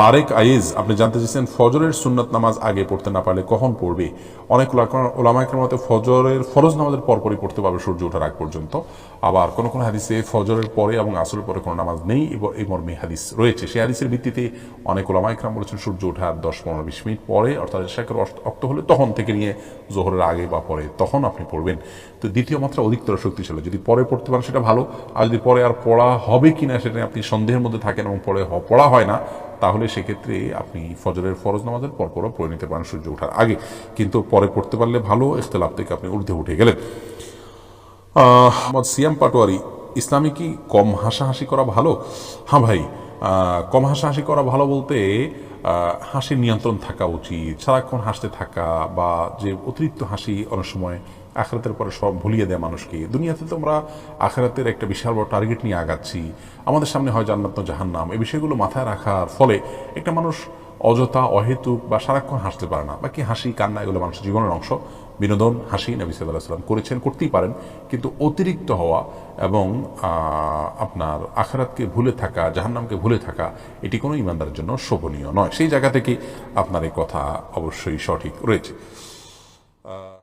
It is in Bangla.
বারেক আইজ, আপনি জানতে চাইছেন, ফজরের সুন্নত নামাজ আগে পড়তে না পারলে কখন পড়বে? অনেক ওলামাইকের মতে ফজরের ফরজ নামাজের পরপরই পড়তে পারবে সূর্য ওঠার আগ পর্যন্ত। আবার কোনো কোনো হাদিসে ফজরের পরে এবং আসরের পরে কোনো নামাজ নেই, এবং এই মর্মে হাদিস রয়েছে। সেই হাদিসের ভিত্তিতে অনেক ওলামাইকরাম বলেছেন, সূর্য ওঠার দশ পনেরো বিশ মিনিট পরে, অর্থাৎ শেখের অক্ত হলে তখন থেকে নিয়ে জোহরের আগে বা পরে তখন আপনি পড়বেন। তো দ্বিতীয় মাত্রা অধিকতর শক্তিশালী। যদি পরে পড়তে পারেন, সেটা ভালো। আর যদি পরে আর পড়া হবে কিনা, সেটা আপনি সন্দেহের মধ্যে থাকেন এবং পরে পড়া হয় না তাহলে সেক্ষেত্রে আপনি ফজরের ফরজ নামাজের পরপরও পড়ে নিতে পারেন সূর্য ওঠার আগে। কিন্তু পরে পড়তে পারলে ভালো, ইখতলাফ থেকে আপনি ঊর্ধ্বে উঠে গেলেন। মোহাম্মদ সিয়াম পাটোয়ারি, ইসলামে কি কম হাসাহাসি করা ভালো? হ্যাঁ ভাই কম হাসাহাসি করা ভালো বলতে হাসির নিয়ন্ত্রণ থাকা উচিত, সারাক্ষণ হাসতে থাকা বা যে অতিরিক্ত হাসি অনেক সময় আখরাতের পরে সব ভুলিয়ে দেয় মানুষকে। দুনিয়াতে তো আমরা আখরাতের একটা বিশাল বড় টার্গেট নিয়ে আগাচ্ছি। আমাদের সামনে হয় জান্নাত জাহান্নাম। এই বিষয়গুলো মাথায় রাখার ফলে একটা মানুষ অযথা, অহেতুক বা সারাক্ষণ হাসতে পারে না। বাকি হাসি, কান্না এগুলো মানুষের জীবনের অংশ। বিনোদন, হাসি নবী সাল্লাহ সাল্লাম করেছেন, করতেই পারেন। কিন্তু অতিরিক্ত হওয়া এবং আপনার আখরাতকে ভুলে থাকা, জাহান্নামকে ভুলে থাকা, এটি কোনো ইমানদারের জন্য শোভনীয় নয়। সেই জায়গা থেকে আপনার এই কথা অবশ্যই সঠিক রয়েছে।